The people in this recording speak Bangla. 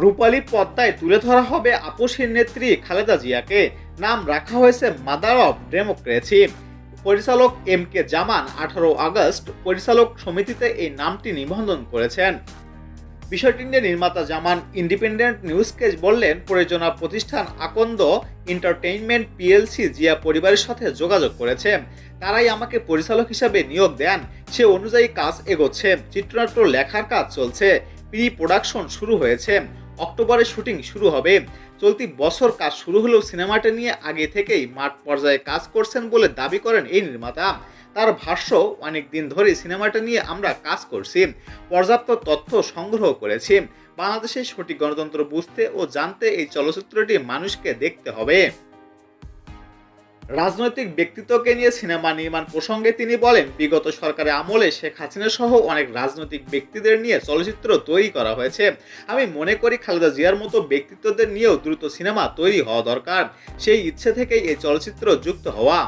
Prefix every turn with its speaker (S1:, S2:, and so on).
S1: রূপালী পদ্মায় তুলে ধরা হবে আপোষের নেত্রী খালেদা জিয়াকে। নাম রাখা হয়েছে মাদার অফ ডেমোক্রেসি পরিচালক এম কে জামান আঠারো আগস্ট পরিচালক সমিতিতে এই নামটি নিবন্ধন করেছেন। বিষয়টি নিয়ে নির্মাতা জামান ইন্ডিপেন্ডেন্ট নিউজকে বললেন, প্রযোজনা প্রতিষ্ঠান আকন্দ এন্টারটেইনমেন্ট পিএলসি জিয়া পরিবারের সাথে যোগাযোগ করেছে। তারাই আমাকে পরিচালক হিসাবে নিয়োগ দেন, সে অনুযায়ী কাজ এগোচ্ছে। চিত্রনাট্য লেখার কাজ চলছে। প্রি প্রোডাকশন শুরু হয়েছে। অক্টোবরে শুটিং শুরু হবে। চলতি বছর কাজ শুরু হলেও সিনেমাটা নিয়ে আগে থেকেই মাঠ পর্যায়ে কাজ করছেন বলে দাবি করেন এই নির্মাতা। তার ভাষ্য, অনেক দিন ধরে সিনেমাটা নিয়ে আমরা কাজ করছি। পর্যাপ্ত তথ্য সংগ্রহ করেছি। বাংলাদেশের সঠিক গণতন্ত্র বুঝতে ও জানতে এই চলচ্চিত্রটি মানুষকে দেখতে হবে। রাজনৈতিক ব্যক্তিত্বকে নিয়ে সিনেমা নির্মাণ প্রসঙ্গে তিনি বলেন, বিগত সরকারের আমলে শেখ হাসিনা সহ অনেক রাজনৈতিক ব্যক্তিদের নিয়ে চলচ্চিত্র তৈরি করা হয়েছে। আমি মনে করি খালেদা জিয়ার মতো ব্যক্তিত্বদের নিয়েও দ্রুত সিনেমা তৈরি হওয়া দরকার। সেই ইচ্ছে থেকেই এই চলচ্চিত্র যুক্ত হওয়া।